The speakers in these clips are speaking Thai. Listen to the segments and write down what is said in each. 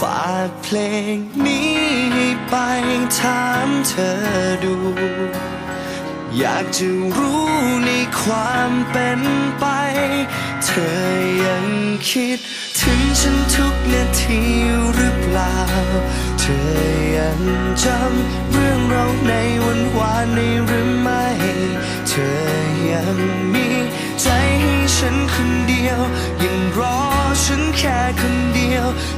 ฝากเพลงนี้ไปถามเธอดู อยากจะรู้ในความเป็นไป เธอยังคิดถึงฉันทุกนาทีหรือเปล่า เธอยังจำเรื่องเราในวันวานในหรือไม่ เธอยังมีใจให้ฉันค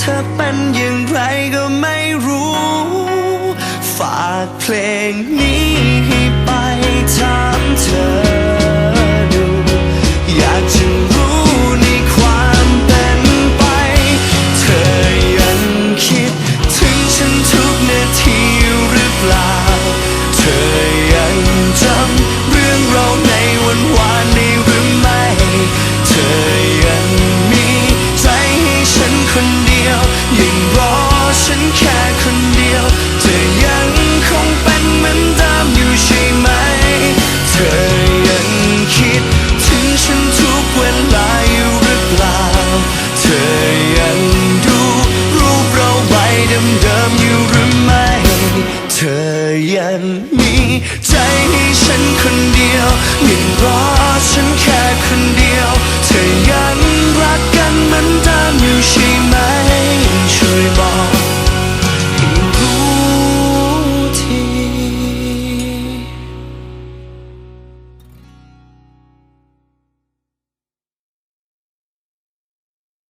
เธอเป็นอย่างไรก็ไม่รู้ ฝากเพลงนี้ให้ไปถามเธอดู อยากจะรู้ในความเป็นไป เธอยังคิดถึงฉันทุกนาทีหรือเปล่า เธอยังจำเรื่องเราในวันวานในหรือไม่ เธอยังมีใจให้ฉันคนเดียว เดิมๆอยู่หรือไม่ เธอยังมีใจให้ฉันคนเดียวยังรอฉันแค่คนเดียว